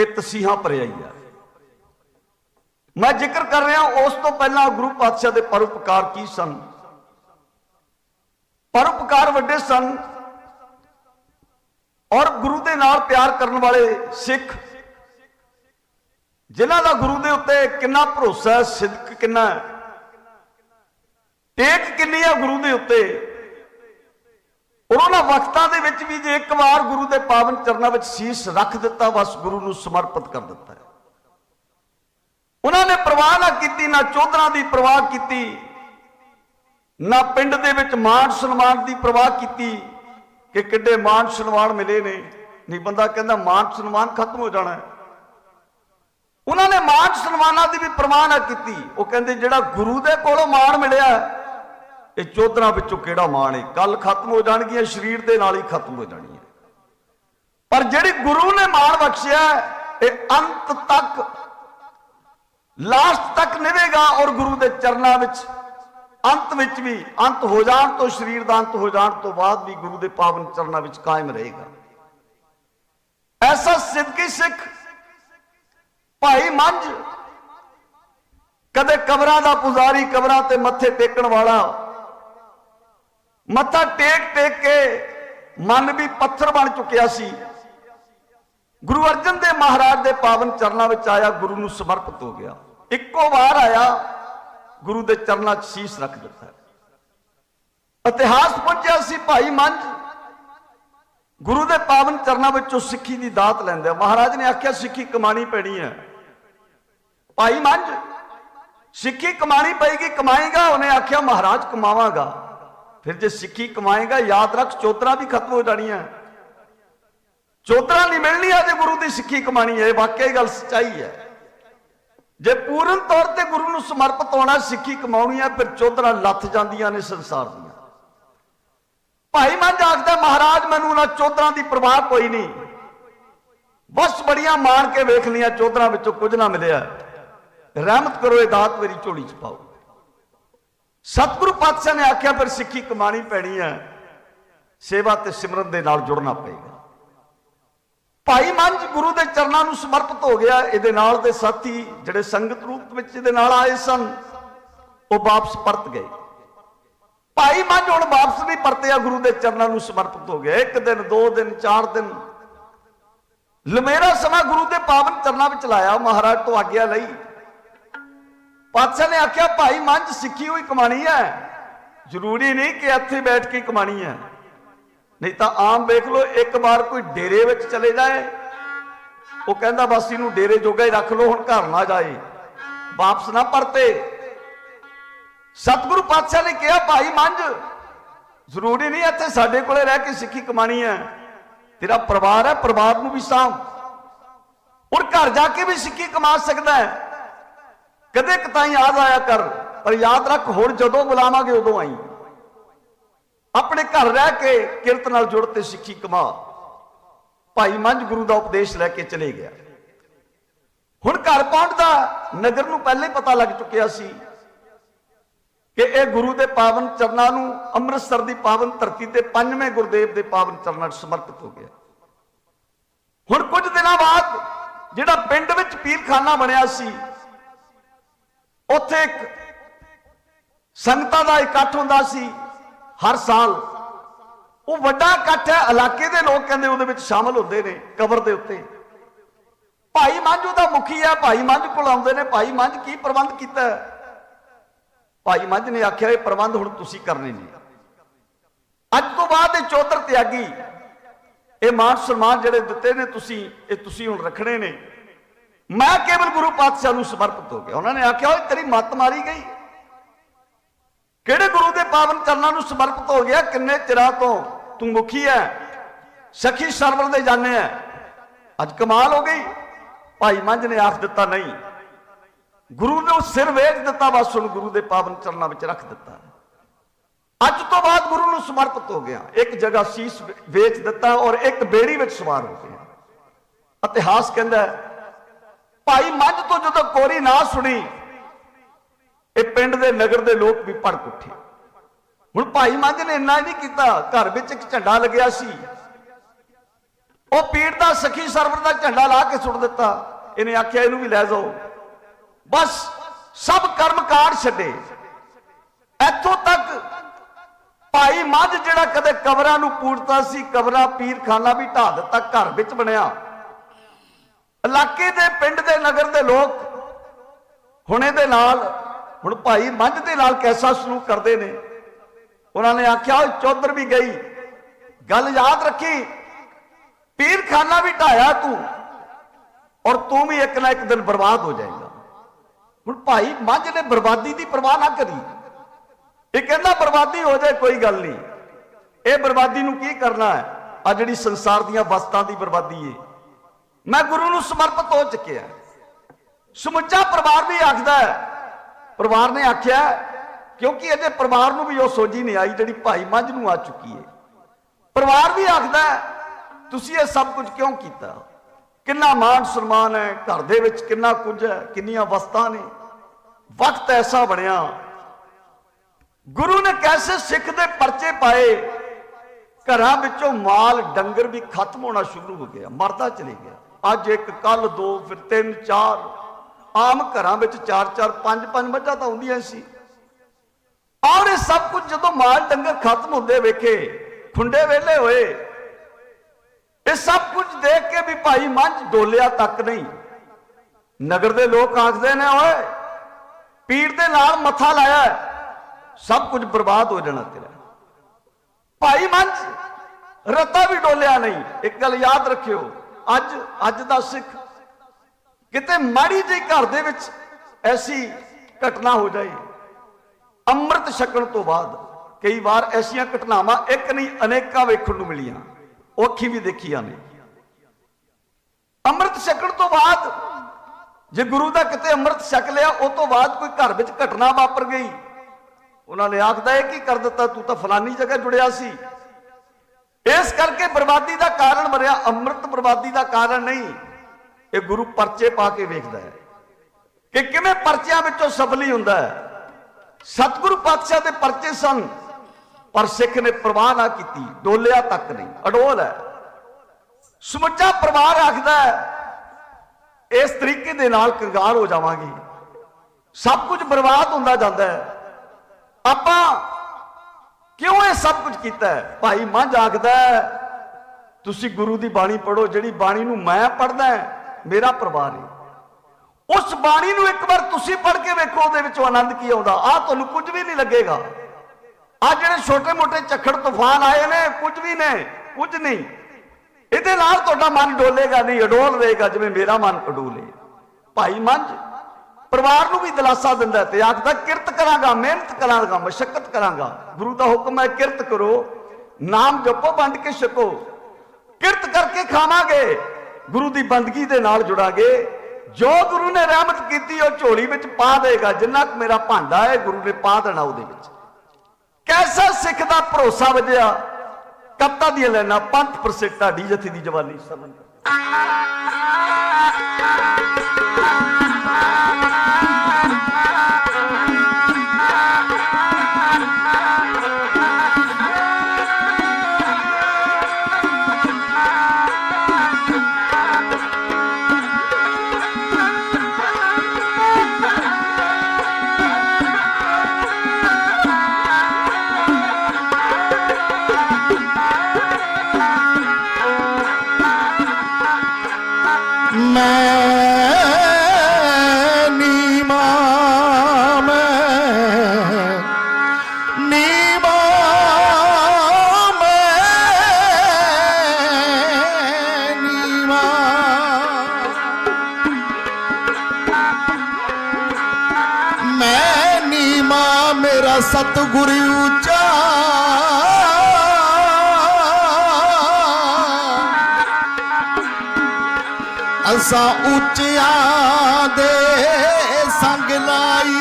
ਇਹ ਤਸੀਹਾਂ ਭਰਿਆ ਆ। ਮੈਂ ਜ਼ਿਕਰ ਕਰ ਰਿਹਾ, ਉਸ ਤੋਂ ਪਹਿਲਾਂ ਗੁਰੂ ਪਾਤਸ਼ਾਹ ਦੇ ਪਰਉਪਕਾਰ ਕੀ ਸਨ? ਪਰਉਪਕਾਰ ਵੱਡੇ ਸਨ ਔਰ ਗੁਰੂ ਦੇ ਨਾਲ ਪਿਆਰ ਕਰਨ ਵਾਲੇ ਸਿੱਖ, ਜਿਨ੍ਹਾਂ ਦਾ ਗੁਰੂ ਦੇ ਉੱਤੇ ਕਿੰਨਾ ਭਰੋਸਾ ਹੈ, ਸਿਦਕ ਕਿੰਨਾ ਟੇਕ ਕਿੰਨੀ ਹੈ ਗੁਰੂ ਦੇ ਉੱਤੇ ਉਹਨਾਂ ਵਕਤਾਂ ਦੇ ਵਿੱਚ ਵੀ ਜੇ ਇੱਕ ਵਾਰ ਗੁਰੂ ਦੇ ਪਾਵਨ ਚਰਨਾਂ ਵਿੱਚ ਸੀਸ ਰੱਖ ਦਿੱਤਾ, ਬਸ ਗੁਰੂ ਨੂੰ ਸਮਰਪਿਤ ਕਰ ਦਿੱਤਾ ਉਹਨਾਂ ਨੇ ਪ੍ਰਵਾਹ ਨਾ ਕੀਤੀ, ਨਾ ਚੌਧਰਾਂ ਦੀ ਪ੍ਰਵਾਹ ਕੀਤੀ, ਨਾ ਪਿੰਡ ਦੇ ਵਿੱਚ ਮਾਣ ਸਨਮਾਨ ਦੀ ਪ੍ਰਵਾਹ ਕੀਤੀ ਕਿ ਕਿੱਡੇ ਮਾਣ ਸਨਮਾਨ ਮਿਲੇ ਨੇ। ਨਹੀਂ, ਬੰਦਾ ਕਹਿੰਦਾ ਮਾਣ ਸਨਮਾਨ ਖਤਮ ਹੋ ਜਾਣਾ ਹੈ। ਉਹਨਾਂ ਨੇ ਮਾਣ ਸਨਮਾਨਾਂ ਦੀ ਵੀ ਪ੍ਰਵਾਹ ਨਾ ਕੀਤੀ। ਉਹ ਕਹਿੰਦੇ ਜਿਹੜਾ ਗੁਰੂ ਦੇ ਕੋਲੋਂ ਮਾਣ ਮਿਲਿਆ ਇਹ ਚੌਧਰਾਂ ਵਿੱਚੋਂ ਕਿਹੜਾ ਮਾਣ ਹੈ ਕੱਲ ਖਤਮ ਹੋ ਜਾਣਗੀਆਂ, ਸਰੀਰ ਦੇ ਨਾਲ ਹੀ ਖਤਮ ਹੋ ਜਾਣੀਆਂ ਪਰ ਜਿਹੜੀ ਗੁਰੂ ਨੇ ਮਾਣ ਬਖਸ਼ਿਆ, ਇਹ ਅੰਤ ਤੱਕ, ਲਾਸਟ ਤੱਕ ਨਿਵੇਗਾ ਔਰ ਗੁਰੂ ਦੇ ਚਰਨਾਂ ਵਿੱਚ, ਅੰਤ ਵਿੱਚ ਵੀ ਅੰਤ ਹੋ ਜਾਣ ਤੋਂ, ਸਰੀਰ ਦਾ ਅੰਤ ਹੋ ਜਾਣ ਤੋਂ ਬਾਅਦ ਵੀ ਗੁਰੂ ਦੇ ਪਾਵਨ ਚਰਨਾਂ ਵਿੱਚ ਕਾਇਮ ਰਹੇਗਾ। ਐਸਾ ਸਿੱਧਕੀ ਸਿੱਖ, ਭਾਈ ਮੰਝ, ਕਦੇ ਕਬਰਾਂ ਦਾ ਪੁਜ਼ਾਰੀ ਕਬਰਾਂ ਤੇ ਮੱਥੇ ਟੇਕਣ ਵਾਲਾ ਮੱਥਾ ਟੇਕ ਟੇਕ ਕੇ ਮਨ ਵੀ ਪੱਥਰ ਬਣ ਚੁੱਕਿਆ ਸੀ। ਗੁਰੂ ਅਰਜਨ ਦੇਵ ਮਹਾਰਾਜ ਦੇ ਪਾਵਨ ਚਰਨਾਂ ਵਿੱਚ ਆਇਆ, ਗੁਰੂ ਨੂੰ ਸਮਰਪਿਤ ਹੋ ਗਿਆ। ਇੱਕੋ ਵਾਰ ਆਇਆ, ਗੁਰੂ ਦੇ ਚਰਨਾਂ 'ਚ ਸੀਸ ਰੱਖ ਦਿੱਤਾ। ਇਤਿਹਾਸ ਪਹੁੰਚਿਆ ਸੀ, ਭਾਈ ਮੰਝ, ਗੁਰੂ ਦੇ ਪਾਵਨ ਚਰਨਾਂ ਵਿੱਚੋਂ ਸਿੱਖੀ ਦੀ ਦਾਤ ਲੈਂਦੇ ਮਹਾਰਾਜ ਨੇ ਆਖਿਆ, ਸਿੱਖੀ ਕਮਾਣੀ ਪੈਣੀ ਹੈ। ਭਾਈ ਮੰਝ, ਸਿੱਖੀ ਕਮਾਣੀ ਪਏਗੀ, ਕਮਾਏਗਾ? ਉਹਨੇ ਆਖਿਆ, ਮਹਾਰਾਜ, ਕਮਾਵਾਂਗਾ। ਫਿਰ ਜੇ ਸਿੱਖੀ ਕਮਾਏਗਾ, ਯਾਦ ਰੱਖ, ਚੋਤਰਾ ਵੀ ਖਤਮ ਹੋ ਜਾਣੀਆਂ ਚੋਤਰਾ ਨਹੀਂ ਮਿਲਣੀ ਆ ਜੇ ਗੁਰੂ ਦੀ ਸਿੱਖੀ ਕਮਾਣੀ ਹੈ ਇਹ ਵਾਕਿਆ ਹੀ ਗੱਲ ਸੱਚਾਈ ਹੈ ਜੇ ਪੂਰਨ ਤੌਰ ਤੇ ਗੁਰੂ ਨੂੰ ਸਮਰਪਿਤ ਹੋਣਾ, ਸਿੱਖੀ ਕਮਾਉਣੀ ਹੈ ਫਿਰ ਚੋਦਰਾ ਲੱਥ ਜਾਂਦੀਆਂ ਨੇ ਸੰਸਾਰ ਦੀਆਂ। ਭਾਈ ਮੰਝ ਆਖਦਾ ਮਹਾਰਾਜ ਮੈਨੂੰ ਨਾ ਚੋਦਰਾਂ ਦੀ ਪ੍ਰਵਾਹ ਕੋਈ ਨਹੀਂ। ਬਸ ਬੜੀਆਂ ਮਾਣ ਕੇ ਵੇਖ ਲੀਆਂ ਚੋਦਰਾਂ ਵਿੱਚੋਂ ਕੁਝ ਨਾ ਮਿਲਿਆ। ਰਹਿਮਤ ਕਰੋ, ਇਹ ਦਾਤ ਮੇਰੀ ਝੋਲੀ ਚ ਪਾਓ। ਸਤਿਗੁਰੂ ਪਾਤਸ਼ਾਹ ਨੇ ਆਖਿਆ, ਫਿਰ ਸਿੱਖੀ ਕਮਾਣੀ ਪੈਣੀ ਹੈ। ਸੇਵਾ ਤੇ ਸਿਮਰਨ ਦੇ ਨਾਲ ਜੁੜਨਾ ਪਏਗਾ। ਭਾਈ ਮੰਝ ਗੁਰੂ ਦੇ ਚਰਨਾਂ ਨੂੰ ਸਮਰਪਿਤ ਹੋ ਗਿਆ। ਇਹਦੇ ਨਾਲ ਦੇ ਸਾਥੀ ਜਿਹੜੇ ਸੰਗਤ ਰੂਪ ਵਿੱਚ ਇਹਦੇ ਨਾਲ ਆਏ ਸਨ, ਉਹ ਵਾਪਸ ਪਰਤ ਗਏ। ਭਾਈ ਮੰਝ ਹੁਣ ਵਾਪਸ ਨਹੀਂ ਪਰਤਿਆ, ਗੁਰੂ ਦੇ ਚਰਨਾਂ ਨੂੰ ਸਮਰਪਿਤ ਹੋ ਗਿਆ। ਇੱਕ ਦਿਨ, ਦੋ ਦਿਨ, ਚਾਰ ਦਿਨ। ਲਮੇਰਾ ਸਮਾਂ ਗੁਰੂ ਦੇ ਪਾਵਨ ਚਰਨਾਂ ਵਿੱਚ ਲਾਇਆ। ਮਹਾਰਾਜ ਤੋਂ ਆਗਿਆ ਲਈ। ਪਾਤਸ਼ਾਹ ਨੇ ਆਖਿਆ, ਭਾਈ, ਮੰਝ ਸਿੱਖੀ ਹੋਈ ਕਮਾਣੀ ਹੈ। ਜ਼ਰੂਰੀ ਨਹੀਂ ਕਿ ਇੱਥੇ ਬੈਠ ਕੇ ਹੀ ਕਮਾਣੀ ਹੈ। ਨਹੀਂ ਤਾਂ ਆਮ ਵੇਖ ਲਓ, ਇੱਕ ਵਾਰ ਕੋਈ ਡੇਰੇ ਵਿੱਚ ਚਲੇ ਜਾਏ, ਉਹ ਕਹਿੰਦਾ, ਬਸ ਇਹਨੂੰ ਡੇਰੇ ਜੋਗਾ ਹੀ ਰੱਖ ਲਓ, ਹੁਣ ਘਰ ਨਾ ਜਾਏ। ਵਾਪਸ ਨਾ ਪਰਤੇ। ਸਤਿਗੁਰੂ ਪਾਤਸ਼ਾਹ ਨੇ ਕਿਹਾ, ਭਾਈ, ਮੰਝ, ਜ਼ਰੂਰੀ ਨਹੀਂ ਇੱਥੇ ਸਾਡੇ ਕੋਲੇ ਰਹਿ ਕੇ ਸਿੱਖੀ ਕਮਾਣੀ ਹੈ। ਤੇਰਾ ਪਰਿਵਾਰ ਹੈ, ਪਰਿਵਾਰ ਨੂੰ ਵੀ ਸਾਂਭ। ਔਰ ਘਰ ਜਾ ਕੇ ਵੀ ਸਿੱਖੀ ਕਮਾ ਸਕਦਾ ਹੈ। ਕਦੇ ਕਤਾਈ ਯਾਦ ਆਇਆ ਕਰ, ਪਰ ਯਾਦ ਰੱਖ ਹੁਣ ਜਦੋਂ ਬੁਲਾਵਾਂਗੇ ਉਦੋਂ ਆਈ। ਆਪਣੇ ਘਰ ਰਹਿ ਕੇ ਕਿਰਤ ਨਾਲ ਜੁੜ ਤੇ ਸਿੱਖੀ ਕਮਾ। ਭਾਈ ਮੰਝ ਗੁਰੂ ਦਾ ਉਪਦੇਸ਼ ਲੈ ਕੇ ਚਲੇ ਗਿਆ। ਹੁਣ ਘਰ ਪਹੁੰਚਦਾ ਨਗਰ ਨੂੰ ਪਹਿਲੇ ਪਤਾ ਲੱਗ ਚੁੱਕਿਆ ਸੀ ਕਿ ਇਹ ਗੁਰੂ ਦੇ ਪਾਵਨ ਚਰਨਾਂ ਨੂੰ ਅੰਮ੍ਰਿਤਸਰ ਦੀ ਪਾਵਨ ਧਰਤੀ ਤੇ ਪੰਜਵੇਂ ਗੁਰਦੇਵ ਦੇ ਪਾਵਨ ਚਰਨਾਂ 'ਚ ਸਮਰਪਿਤ ਹੋ ਗਿਆ। ਹੁਣ ਕੁਝ ਦਿਨਾਂ ਬਾਅਦ ਜਿਹੜਾ ਪਿੰਡ ਵਿੱਚ ਪੀਰਖਾਨਾ ਬਣਿਆ ਸੀ ਉੱਥੇ ਇੱਕ ਸੰਗਤਾਂ ਦਾ ਇਕੱਠ ਹੁੰਦਾ ਸੀ ਹਰ ਸਾਲ। ਉਹ ਵੱਡਾ ਇਕੱਠ ਹੈ, ਇਲਾਕੇ ਦੇ ਲੋਕ ਕਹਿੰਦੇ ਉਹਦੇ ਵਿੱਚ ਸ਼ਾਮਲ ਹੁੰਦੇ ਨੇ ਕਬਰ ਦੇ ਉੱਤੇ। ਭਾਈ ਮੰਝ ਉਹਦਾ ਮੁਖੀ ਹੈ, ਭਾਈ ਮੰਝ ਕੋਲ ਆਉਂਦੇ ਨੇ, ਭਾਈ ਮੰਝ ਕੀ ਪ੍ਰਬੰਧ ਕੀਤਾ? ਭਾਈ ਮੰਝ ਨੇ ਆਖਿਆ, ਇਹ ਪ੍ਰਬੰਧ ਹੁਣ ਤੁਸੀਂ ਕਰਨੇ ਨੇ। ਅੱਜ ਤੋਂ ਬਾਅਦ ਇਹ ਚੌਧਰ ਤਿਆਗੀ। ਇਹ ਮਾਨ ਸਨਮਾਨ ਜਿਹੜੇ ਦਿੱਤੇ ਨੇ ਤੁਸੀਂ, ਇਹ ਤੁਸੀਂ ਹੁਣ ਰੱਖਣੇ ਨੇ। ਮੈਂ ਕੇਵਲ ਗੁਰੂ ਪਾਤਸ਼ਾਹ ਨੂੰ ਸਮਰਪਿਤ ਹੋ ਗਿਆ। ਉਹਨਾਂ ਨੇ ਆਖਿਆ ਓਏ ਤੇਰੀ ਮੱਤ ਮਾਰੀ ਗਈ। ਕਿਹੜੇ ਗੁਰੂ ਦੇ ਪਾਵਨ ਚਰਨਾਂ ਨੂੰ ਸਮਰਪਿਤ ਹੋ ਗਿਆ? ਕਿੰਨੇ ਚਿਰਾਂ ਤੋਂ ਤੂੰ ਮੁਖੀ ਹੈ ਸਖੀ ਸਰਵਰ ਦੇ ਜਾਣੇ ਹੈ ਅੱਜ ਕਮਾਲ ਹੋ ਗਈ। ਭਾਈ ਮੰਝ ਨੇ ਆਖ ਦਿੱਤਾ ਨਹੀਂ। ਗੁਰੂ ਨੇ ਉਹ ਸਿਰ ਵੇਚ ਦਿੱਤਾ ਬਸ ਹੁਣ ਗੁਰੂ ਦੇ ਪਾਵਨ ਚਰਨਾਂ ਵਿੱਚ ਰੱਖ ਦਿੱਤਾ। ਅੱਜ ਤੋਂ ਬਾਅਦ ਗੁਰੂ ਨੂੰ ਸਮਰਪਿਤ ਹੋ ਗਿਆ। ਇੱਕ ਜਗ੍ਹਾ ਸੀਸ ਵੇਚ ਦਿੱਤਾ ਔਰ ਇੱਕ ਬੇੜੀ ਵਿੱਚ ਸਵਾਰ ਹੋ ਗਿਆ। ਇਤਿਹਾਸ ਕਹਿੰਦਾ ਹੈ, ਭਾਈ ਮੰਝ ਤੋਂ ਜਦੋਂ ਕੋਰੀ ਨਾ ਸੁਣੀ, ਇਹ ਪਿੰਡ ਦੇ ਨਗਰ ਦੇ ਲੋਕ ਵੀ ਭੜਕ ਉੱਠੇ। ਹੁਣ ਭਾਈ ਮੰਝ ਨੇ ਇੰਨਾ ਹੀ ਨਹੀਂ ਕੀਤਾ, ਘਰ ਵਿੱਚ ਇੱਕ ਝੰਡਾ ਲੱਗਿਆ ਸੀ। ਉਹ ਪੀਰ ਦਾ ਸਖੀ ਸਰਵਰ ਦਾ ਝੰਡਾ ਲਾ ਕੇ ਸੁੱਟ ਦਿੱਤਾ। ਇਹਨੇ ਆਖਿਆ, ਇਹਨੂੰ ਵੀ ਲੈ ਜਾਓ। ਬਸ ਸਭ ਕਰਮ ਕਾਂਡ ਛੱਡੇ। ਇੱਥੋਂ ਤੱਕ ਭਾਈ ਮੱਝ ਜਿਹੜਾ ਕਦੇ ਕਬਰਾਂ ਨੂੰ ਪੂਰਤਾ ਸੀ, ਕਬਰਾਂ, ਪੀਰਖਾਨਾ ਵੀ ਢਾ ਦਿੱਤਾ, ਘਰ ਵਿੱਚ ਬਣਿਆ। ਇਲਾਕੇ ਦੇ ਪਿੰਡ ਦੇ ਨਗਰ ਦੇ ਲੋਕ ਹੁਣੇ ਦੇ ਨਾਲ, ਹੁਣ ਭਾਈ ਮੰਝ ਦੇ ਨਾਲ ਕੈਸਾ ਸਲੂਕ ਕਰਦੇ ਨੇ। ਉਹਨਾਂ ਨੇ ਆਖਿਆ ਉਹ ਚੌਧਰ ਵੀ ਗਈ। ਗੱਲ ਯਾਦ ਰੱਖੀ, ਪੀਰਖਾਨਾ ਵੀ ਢਾਇਆ ਤੂੰ ਔਰ ਤੂੰ ਵੀ ਇੱਕ ਨਾ ਇੱਕ ਦਿਨ ਬਰਬਾਦ ਹੋ ਜਾਏਗਾ। ਹੁਣ ਭਾਈ ਮੰਝ ਨੇ ਬਰਬਾਦੀ ਦੀ ਪਰਵਾਹ ਨਾ ਕਰੀ। ਇਹ ਕਹਿੰਦਾ, ਬਰਬਾਦੀ ਹੋ ਜਾਏ, ਕੋਈ ਗੱਲ ਨਹੀਂ। ਇਹ ਬਰਬਾਦੀ ਨੂੰ ਕੀ ਕਰਨਾ ਹੈ? ਆ ਜਿਹੜੀ ਸੰਸਾਰ ਦੀਆਂ ਵਸਤਾਂ ਦੀ ਬਰਬਾਦੀ ਏ। ਮੈਂ ਗੁਰੂ ਨੂੰ ਸਮਰਪਿਤ ਹੋ ਚੁੱਕਿਆ। ਸਮੁੱਚਾ ਪਰਿਵਾਰ ਵੀ ਆਖਦਾ ਹੈ। ਪਰਿਵਾਰ ਨੇ ਆਖਿਆ, ਕਿਉਂਕਿ ਇਹਦੇ ਪਰਿਵਾਰ ਨੂੰ ਵੀ ਉਹ ਸੋਝੀ ਨਹੀਂ ਆਈ ਜਿਹੜੀ ਭਾਈ ਮੱਝ ਨੂੰ ਆ ਚੁੱਕੀ ਹੈ। ਪਰਿਵਾਰ ਵੀ ਆਖਦਾ ਤੁਸੀਂ ਇਹ ਸਭ ਕੁਝ ਕਿਉਂ ਕੀਤਾ? ਕਿੰਨਾ ਮਾਣ ਸਨਮਾਨ ਹੈ, ਘਰ ਦੇ ਵਿੱਚ ਕਿੰਨਾ ਕੁਝ ਹੈ, ਕਿੰਨੀਆਂ ਵਸਤਾਂ ਨੇ। ਵਕਤ ਐਸਾ ਬਣਿਆ। ਗੁਰੂ ਨੇ ਕੈਸੇ ਸਿੱਖ ਦੇ ਪਰਚੇ ਪਾਏ? ਘਰਾਂ ਵਿੱਚੋਂ ਮਾਲ, ਡੰਗਰ ਵੀ ਖਤਮ ਹੋਣਾ ਸ਼ੁਰੂ ਹੋ ਗਿਆ, ਮਰਦਾ ਚਲੇ ਗਿਆ। ਅੱਜ ਇੱਕ ਕੱਲ ਦੋ, ਫਿਰ ਤਿੰਨ, ਚਾਰ। ਆਮ ਘਰਾਂ ਵਿੱਚ ਚਾਰ ਚਾਰ, ਪੰਜ ਪੰਜ ਮੱਝਾਂ ਤਾਂ ਹੁੰਦੀਆਂ ਸੀ। ਔਰ ਇਹ ਸਭ ਕੁਝ ਜਦੋਂ ਮਾਲ ਡੰਗਰ ਖਤਮ ਹੁੰਦੇ ਵੇਖੇ, ਖੁੰਡੇ ਵੇਲੇ ਹੋਏ। ਇਹ ਸਭ ਕੁਝ ਦੇਖ ਕੇ ਵੀ ਭਾਈ ਮੱਝ ਡੋਲਿਆ ਤੱਕ ਨਹੀਂ। ਨਗਰ ਦੇ ਲੋਕ ਆਖਦੇ ਨੇ, ਓਏ ਪੀਰ ਦੇ ਨਾਲ ਮੱਥਾ ਲਾਇਆ ਸਭ ਕੁਝ ਬਰਬਾਦ ਹੋ ਜਾਣਾ ਤੇਰਾ। ਭਾਈ ਮੱਝ, ਰੱਤਾ ਵੀ ਡੋਲਿਆ ਨਹੀਂ। ਇੱਕ ਗੱਲ ਯਾਦ ਰੱਖਿਓ ਅੱਜ ਅੱਜ ਦਾ ਸਿੱਖ ਕਿਤੇ ਮਾੜੀ ਜਿਹੀ ਘਰ ਦੇ ਵਿੱਚ ਐਸੀ ਘਟਨਾ ਹੋ ਜਾਏ, ਅੰਮ੍ਰਿਤ ਛਕਣ ਤੋਂ ਬਾਅਦ ਕਈ ਵਾਰ ਐਸੀਆਂ ਘਟਨਾਵਾਂ ਇੱਕ ਨਹੀਂ, ਅਨੇਕਾਂ ਵੇਖਣ ਨੂੰ ਮਿਲੀਆਂ। ਔਖੀ ਵੀ ਦੇਖੀਆਂ ਨੇ। ਅੰਮ੍ਰਿਤ ਛਕਣ ਤੋਂ ਬਾਅਦ ਜੇ ਗੁਰੂ ਦਾ ਕਿਤੇ ਅੰਮ੍ਰਿਤ ਛਕ ਲਿਆ, ਉਹ ਤੋਂ ਬਾਅਦ ਕੋਈ ਘਰ ਵਿੱਚ ਘਟਨਾ ਵਾਪਰ ਗਈ। ਉਹਨਾਂ ਨੇ ਆਖਦਾ, ਇਹ ਕੀ ਕਰ ਦਿੱਤਾ? ਤੂੰ ਤਾਂ ਫਲਾਨੀ ਜਗ੍ਹਾ ਜੁੜਿਆ ਸੀ। ਇਸ ਕਰਕੇ ਬਰਬਾਦੀ ਦਾ ਕਾਰਨ ਬਣਿਆ ਅੰਮ੍ਰਿਤ ਬਰਬਾਦੀ ਦਾ ਕਾਰਨ ਨਹੀਂ। ਇਹ ਗੁਰੂ ਪਰਚੇ ਪਾ ਕੇ ਵੇਖਦਾ ਹੈ ਕਿ ਕਿਵੇਂ ਪਰਚਿਆਂ ਵਿੱਚੋਂ ਸਫਲੀ ਹੁੰਦਾ ਹੈ। ਸਤਿਗੁਰੂ ਪਾਤਸ਼ਾਹ ਦੇ ਪਰਚੇ ਸਨ, ਪਰ ਸਿੱਖ ਨੇ ਪ੍ਰਵਾਹ ਨਾ ਕੀਤੀ, ਡੋਲਿਆ ਤੱਕ ਨਹੀਂ, ਅਡੋਲ ਹੈ। ਸਮੁੱਚਾ ਪਰਿਵਾਰ ਆਖਦਾ ਹੈ। ਇਸ ਤਰੀਕੇ ਦੇ ਨਾਲ ਕੰਗਾਰ ਹੋ ਜਾਵਾਂਗੇ। ਸਭ ਕੁਝ ਬਰਬਾਦ ਹੁੰਦਾ ਜਾਂਦਾ ਹੈ। ਆਪਾਂ ਕਿਉਂ ਇਹ ਸਭ ਕੁਝ ਕੀਤਾ ਹੈ? ਭਾਈ ਮੱਝ ਆਖਦਾ ਤੁਸੀਂ ਗੁਰੂ ਦੀ ਬਾਣੀ ਪੜੋ ਜਿਹੜੀ ਬਾਣੀ ਨੂੰ ਮੈਂ ਪੜਦਾ ਮੇਰਾ ਪਰਿਵਾਰ ਹੈ। ਉਸ ਬਾਣੀ ਨੂੰ ਇੱਕ ਵਾਰ ਤੁਸੀਂ ਪੜ੍ਹ ਕੇ ਵੇਖੋ, ਉਹਦੇ ਵਿੱਚੋਂ ਆਨੰਦ ਕੀ ਆਉਂਦਾ? ਆ ਤੁਹਾਨੂੰ ਕੁਝ ਵੀ ਨਹੀਂ ਲੱਗੇਗਾ। ਆ ਜਿਹੜੇ ਛੋਟੇ-ਮੋਟੇ ਝੱਖੜ ਤੂਫਾਨ ਆਏ ਨੇ, ਕੁਝ ਵੀ ਨੇ, ਕੁਝ ਨਹੀਂ। ਇਹਦੇ ਨਾਲ ਤੁਹਾਡਾ ਮਨ ਡੋਲੇਗਾ ਨਹੀਂ, ਅਡੋਲ ਰਹੇਗਾ, ਜਿਵੇਂ ਮੇਰਾ ਮਨ ਅਡੋਲੇ ਭਾਈ ਮੰਝ ਪਰਿਵਾਰ ਨੂੰ ਵੀ ਦਿਲਾਸਾ ਦਿੰਦਾ ਤੇ ਆਖਦਾ, ਕਿਰਤ ਕਰਾਂਗਾ, ਮਿਹਨਤ ਕਰਾਂਗਾ, ਮਸ਼ਕਤ ਕਰਾਂਗਾ। ਗੁਰੂ ਦਾ ਹੁਕਮ ਹੈ, ਕਿਰਤ ਕਰੋ, ਨਾਮ ਜਪੋ, ਵੰਡ ਕੇ ਛਕੋ। ਕਿਰਤ ਕਰਕੇ ਖਾਵਾਂਗੇ, ਗੁਰੂ ਦੀ ਬੰਦਗੀ ਦੇ ਨਾਲ ਜੁੜਾਂਗੇ। ਜੋ ਗੁਰੂ ਨੇ ਰਹਿਮਤ ਕੀਤੀ, ਉਹ ਝੋਲੀ ਵਿੱਚ ਪਾ ਦੇਗਾ, ਜਿੰਨਾ ਕੁ ਮੇਰਾ ਭਾਂਡਾ ਹੈ, ਗੁਰੂ ਨੇ ਪਾ ਦੇਣਾ ਉਹਦੇ ਵਿੱਚ। ਕੈਸਾ ਸਿੱਖ ਦਾ ਭਰੋਸਾ ਵਜਿਆ? ਕਪਤਾ ਦੀਆਂ ਲੈਣਾ ਪੰਥ ਪ੍ਰਸਿੱਧ ਢਾਡੀ ਜਥੀ ਦੀ ਜਵਾਨੀ ਸਮਨ ਮੈਂ ਨੀਮਾ ਮੇਰਾ ਸਤਿਗੁਰ ਉੱਚਾ। ਅਸਾਂ ਉੱਚਿਆਂ ਦੇ ਸੰਗ ਲਾਈ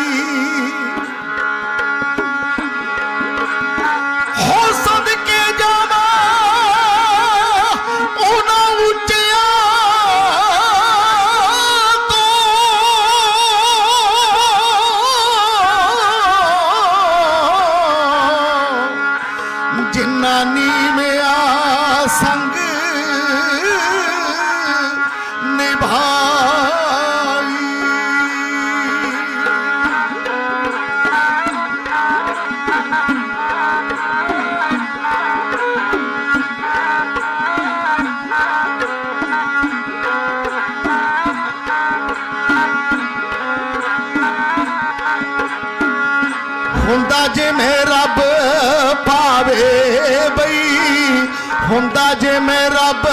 ਹੁੰਦਾ ਜਿਵੇਂ ਰੱਬ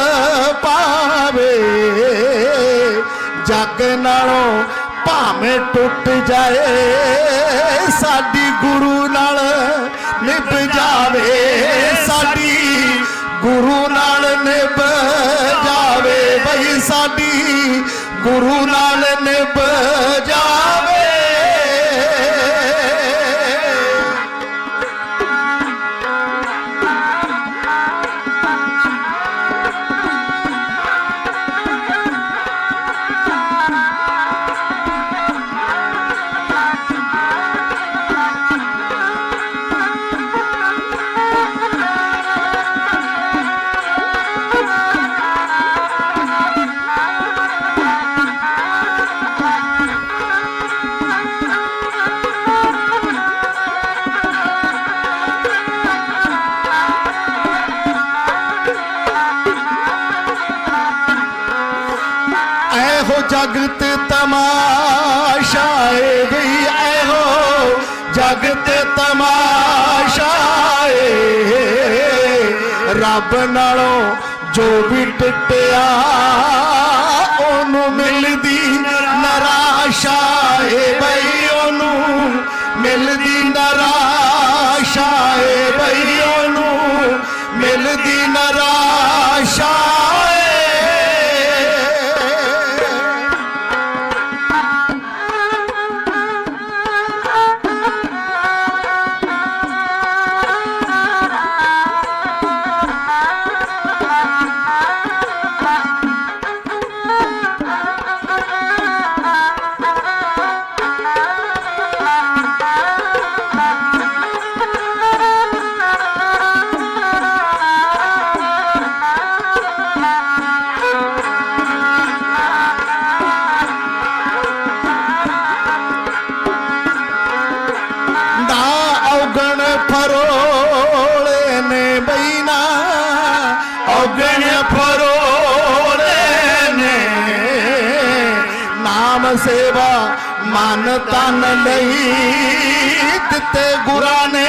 ਪਾਵੇ, ਜੱਗ ਨਾਲੋਂ ਭਾਵੇਂ ਟੁੱਟ ਜਾਏ, ਸਾਡੀ ਗੁਰੂ ਨਾਲ ਨਿਭ ਜਾਵੇ, ਸਾਡੀ ਗੁਰੂ ਨਾਲ ਨਿਭ ਜਾਵੇ। ਬਈ ਸਾਡੀ ਗੁਰੂ ਨਾਲ ਨਿਭ ਜਾਵੇ। ਜਗਤ ਤਮਾਸ਼ਾ ਏ ਗਈ ਐਹੋ ਜਗਤ ਤਮਾਸ਼ਾ ਏ ਰੱਬ ਨਾਲੋਂ ਜੋ ਵੀ ਟੁੱਟਿਆ, ਉਹਨੂੰ ਮਿਲਦੀ ਨਰਾਸ਼ਾ ਏ ਬਈ, ਉਹਨੂੰ ਮਿਲਦੀ ਨਰਾਸ਼ਾ ਏ ਮਨ ਤਨ ਲਈ ਦਿੱਤੇ ਗੁਰਾਂ ਨੇ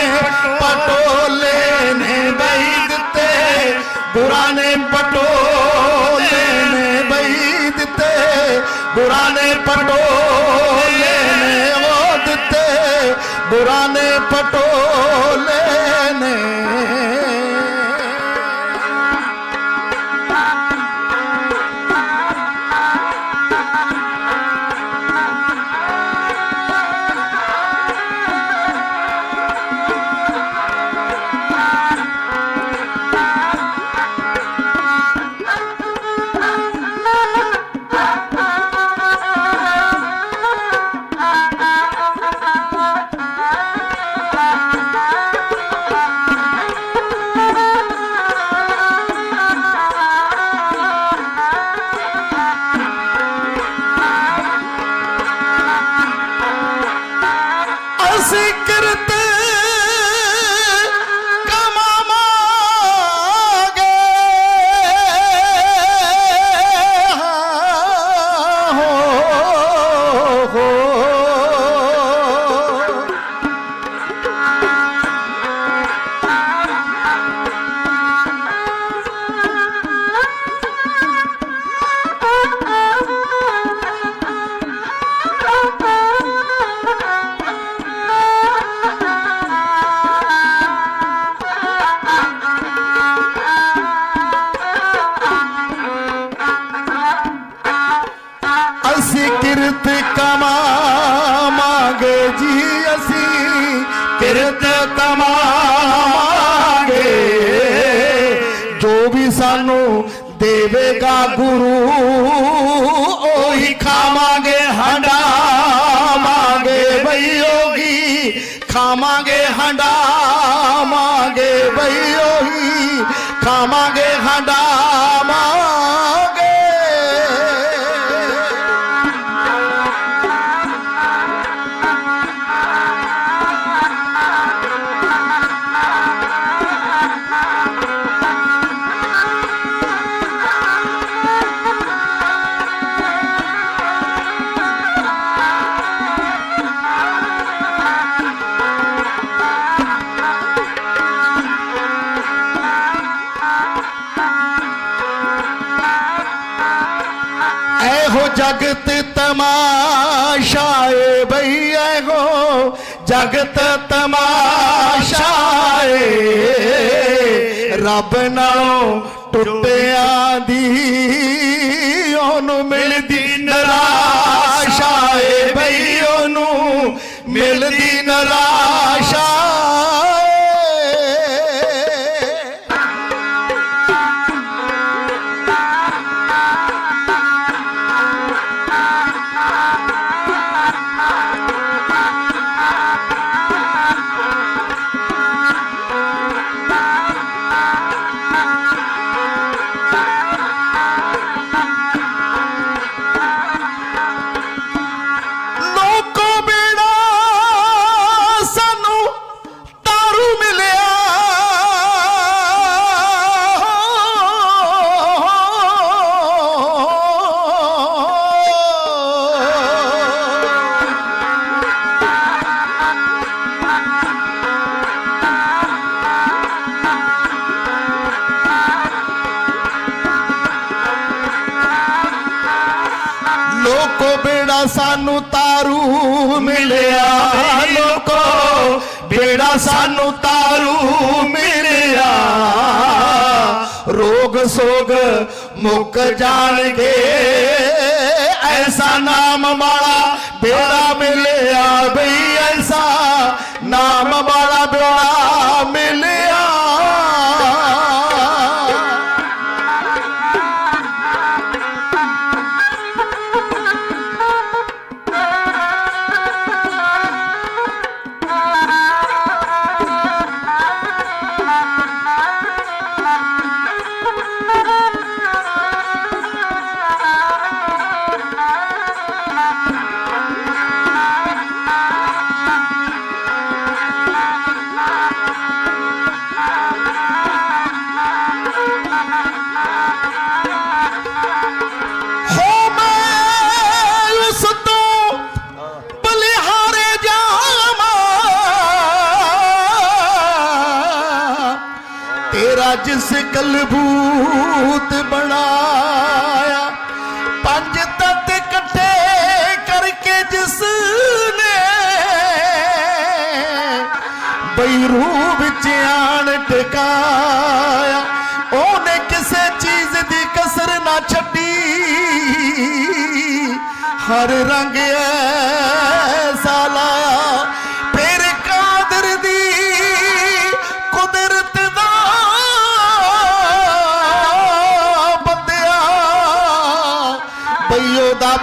ਦੇਵੇਗਾ ਗੁਰੂ ਉਹੀ ਖਾਵਾਂਗੇ ਹੰਡਾਵਾਂਗੇ ਬਈ ਉਹੀ ਖਾਵਾਂਗੇ ਹੰਡਾਵਾਂਗੇ ਬਈ ਉਹੀ ਖਾਵਾਂਗੇ ਹੰਡਾਵਾਂਗੇ ਇਹੋ ਜਗਤ ਤਮਾਸ਼ਾ ਏ ਬਈ ਇਹੋ ਜਗਤ ਤਮਾਸ਼ਾ ਏ ਰੱਬ ਨਾਲੋਂ ਟੁੱਟਿਆਂ ਦੀ ਉਹਨੂੰ ਮਿਲਦੀ ਨਿਰਾਸ਼ਾ ਏ ਸਾਨੂੰ ਤਾਰੂ ਮਿਲਿਆ ਲੋਕੋ ਬੇੜਾ ਸਾਨੂੰ ਤਾਰੂ ਮਿਲਿਆ। ਰੋਗ ਸੋਗ ਮੁੱਕ ਜਾਣਗੇ, ਐਸਾ ਨਾਮ ਵਾਲਾ ਬੇੜਾ ਮਿਲਿਆ ਬਈ, ਐਸਾ ਨਾਮ ਵਾਲਾ ਬੇੜਾ ਤੇਰਾ ਜਿਸ ਕਲਬੂਤ ਬਣਾਇਆ, ਪੰਜ ਤਤ ਇਕੱਠੇ ਕਰਕੇ ਜਿਸ ਨੇ ਬਈ ਰੂਹ ਵਿੱਚ ਆਣ ਟਿਕਾਇਆ, ਉਹਨੇ ਕਿਸੇ ਚੀਜ਼ ਦੀ ਕਸਰ ਨਾ ਛੱਡੀ। ਹਰ ਰੰਗ ਐਸਾ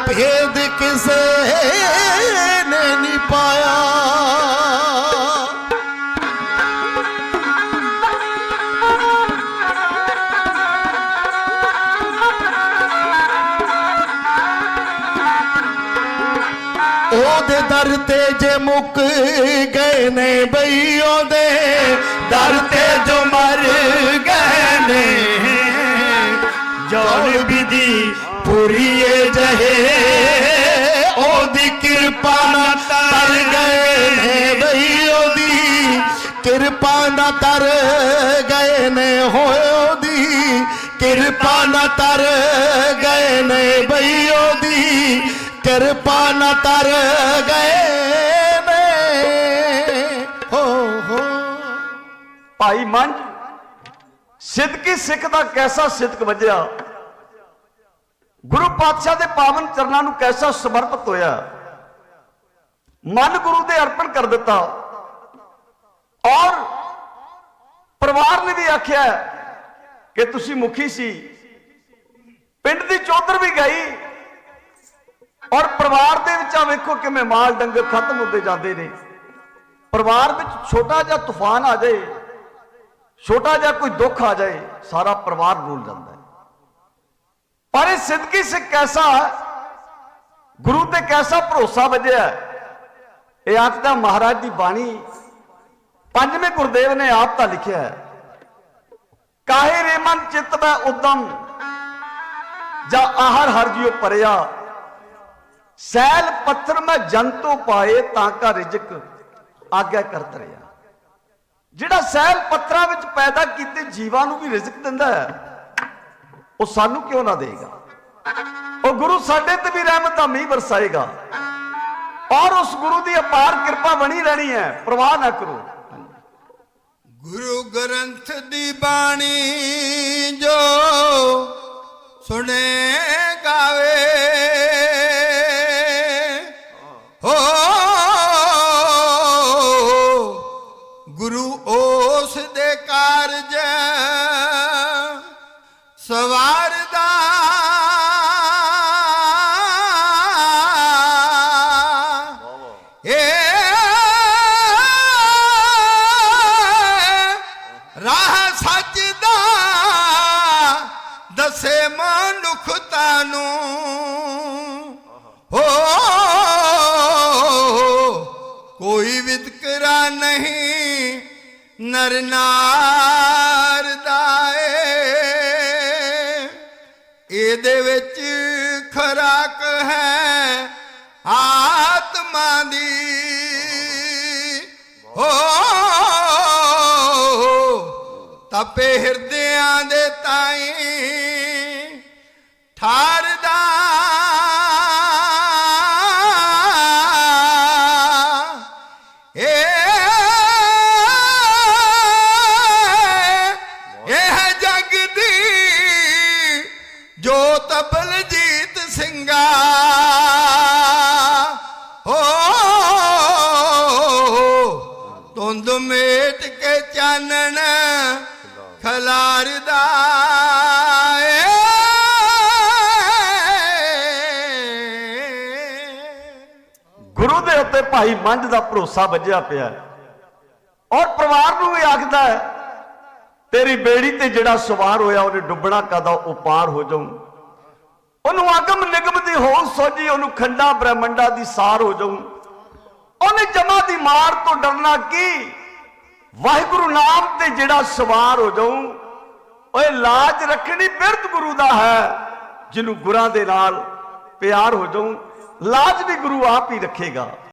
ਭੇਦ ਕਿਸੇ ਨੇ ਨਹੀਂ ਪਾਇਆ। ਉਹਦੇ ਦਰ ਤੇ ਜੇ ਮੁੱਕ ਗਏ ਨੇ ਬਈ ਉਹਦੇ, ਦਰ ਤੇ ਜੋ ਮਰ ਗਏ ਜੋਨ ਵਿਧੀ ਪੁਰੀਏ ਜਹੇ। ਉਹਦੀ ਕਿਰਪਾ ਨਾ ਤਰ ਗਏ ਨੇ ਬਈ ਉਹਦੀ। ਕਿਰਪਾ ਨਾ ਤਰ ਗਏ ਨੇ ਹੋਏ ਉਹਦੀ। ਕਿਰਪਾ ਨਾ ਤਰ ਗਏ ਨੇ ਬਈ ਉਹਦੀ। ਕਿਰਪਾ ਨਾ ਤਰ ਗਏ ਨੇ। ਹੋ ਭਾਈ ਮੰਝ ਸਿੱਧਕੀ ਸਿੱਖ ਦਾ ਕੈਸਾ ਸਿੱਧਕ ਵੱਜਿਆ? ਗੁਰੂ ਪਾਤਸ਼ਾਹ ਦੇ ਪਾਵਨ ਚਰਨਾਂ ਨੂੰ ਕੈਸਾ ਸਮਰਪਿਤ ਹੋਇਆ? ਮਨ ਗੁਰੂ ਦੇ ਅਰਪਣ ਕਰ ਦਿੱਤਾ। ਔਰ ਪਰਿਵਾਰ ਨੇ ਵੀ ਆਖਿਆ ਕਿ ਤੁਸੀਂ ਮੁਖੀ ਸੀ। ਪਿੰਡ ਦੀ ਚੌਧਰ ਵੀ ਗਈ। ਔਰ ਪਰਿਵਾਰ ਦੇ ਵਿੱਚ ਆ ਵੇਖੋ ਕਿਵੇਂ ਮਾਲ ਡੰਗਰ ਖਤਮ ਹੁੰਦੇ ਜਾਂਦੇ ਨੇ। ਪਰਿਵਾਰ ਵਿੱਚ ਛੋਟਾ ਜਿਹਾ ਤੂਫਾਨ ਆ ਜਾਏ, ਛੋਟਾ ਜਿਹਾ ਕੋਈ ਦੁੱਖ ਆ ਜਾਏ, ਸਾਰਾ ਪਰਿਵਾਰ ਰੁਲ ਜਾਂਦਾ ਹੈ। ਸਿੱਧਕੀ ਸਿੱਖ ਕੈਸਾ ਗੁਰੂ ਤੇ ਕੈਸਾ ਭਰੋਸਾ ਵਜਿਆ ਇਹ ਆਖਦਾ ਮਹਾਰਾਜ ਦੀ ਬਾਣੀ ਪੰਜਵੇਂ ਗੁਰਦੇਵ ਨੇ ਆਪ ਤਾਂ ਲਿਖਿਆ ਹੈ, ਕਾਹੇ ਰੇ ਮਨ ਚਿਤ ਮੈਂ ਉਦਮ, ਜਾਂ ਆਹਰ ਹਰ ਜਿਉ ਪਰਿਆ। ਸੈਲ ਪੱਥਰ ਮੈਂ ਜੰਤੂ ਪਾਏ ਤਾਂ ਕਾ ਰਿਜਕ, ਆਗਿਆ ਕਰਤ ਰਿਹਾ ਜਿਹੜਾ ਸੈਲ ਪੱਥਰਾਂ ਵਿੱਚ ਪੈਦਾ ਕੀਤੇ ਜੀਵਾਂ ਨੂੰ ਵੀ ਰਿਜ਼ਕ ਦਿੰਦਾ ਹੈ, ਉਹ ਸਾਨੂੰ ਕਿਉਂ ਨਾ ਦੇਗਾ? ਉਹ ਗੁਰੂ ਸਾਡੇ ਤੇ ਵੀ ਰਹਿਮਤ ਦਾ ਮੀਂਹ ਵਰਸਾਏਗਾ ਔਰ ਉਸ ਗੁਰੂ ਦੀ ਅਪਾਰ ਕਿਰਪਾ ਬਣੀ ਰਹਿਣੀ ਹੈ। ਪ੍ਰਵਾਹ ਨਾ ਕਰੋ। ਗੁਰੂ ਗ੍ਰੰਥ ਦੀ ਬਾਣੀ ਜੋ ਸੁਣੇ ਇਹਦੇ ਵਿੱਚ ਖਰਾਕ ਹੈ ਆਤਮਾ ਦੀ। ਹੋ ਤਪੇ ਹਿਰਦਿਆਂ ਦੇ ਤਾਈ ਠਾਰ ਤੁੰਦ ਕੇ ਚਾਨਣ ਖਲਾਰਦਾ ਏ। ਗੁਰੂ ਦੇ ਉੱਤੇ ਭਾਈ ਮੰਝ ਦਾ ਭਰੋਸਾ ਵੱਜਿਆ ਪਿਆ ਔਰ ਪਰਿਵਾਰ ਨੂੰ ਵੀ ਆਖਦਾ ਹੈ, ਤੇਰੀ ਬੇੜੀ ਤੇ ਜਿਹੜਾ ਸਵਾਰ ਹੋਇਆ, ਉਹਨੇ ਡੁੱਬਣਾ ਕਦਾ ਉਹ ਪਾਰ ਹੋ ਜਾਊ। ਉਹਨੂੰ ਆਗਮ ਨਿਗਮ ਦੀ ਹੋਲ ਸੋਝੀ, ਉਹਨੂੰ ਖੰਡਾ ਬ੍ਰਹਮੰਡਾ ਦੀ ਸਾਰ ਹੋ ਜਾਊ। ਉਹਨੇ ਜਮਾ ਦੀ ਮਾਰ ਤੋਂ ਡਰਨਾ ਕੀ? ਵਾਹਿਗੁਰੂ ਨਾਮ ਤੇ ਜਿਹੜਾ ਸਵਾਰ ਹੋ ਜਾਊ, ਓਏ ਲਾਜ ਰੱਖਣੀ ਬਿਰਧ ਗੁਰੂ ਦਾ ਹੈ, ਜਿਹਨੂੰ ਗੁਰਾਂ ਦੇ ਨਾਲ ਪਿਆਰ ਹੋ ਜਾਊ, ਲਾਜ ਵੀ ਗੁਰੂ ਆਪ ਹੀ ਰੱਖੇਗਾ।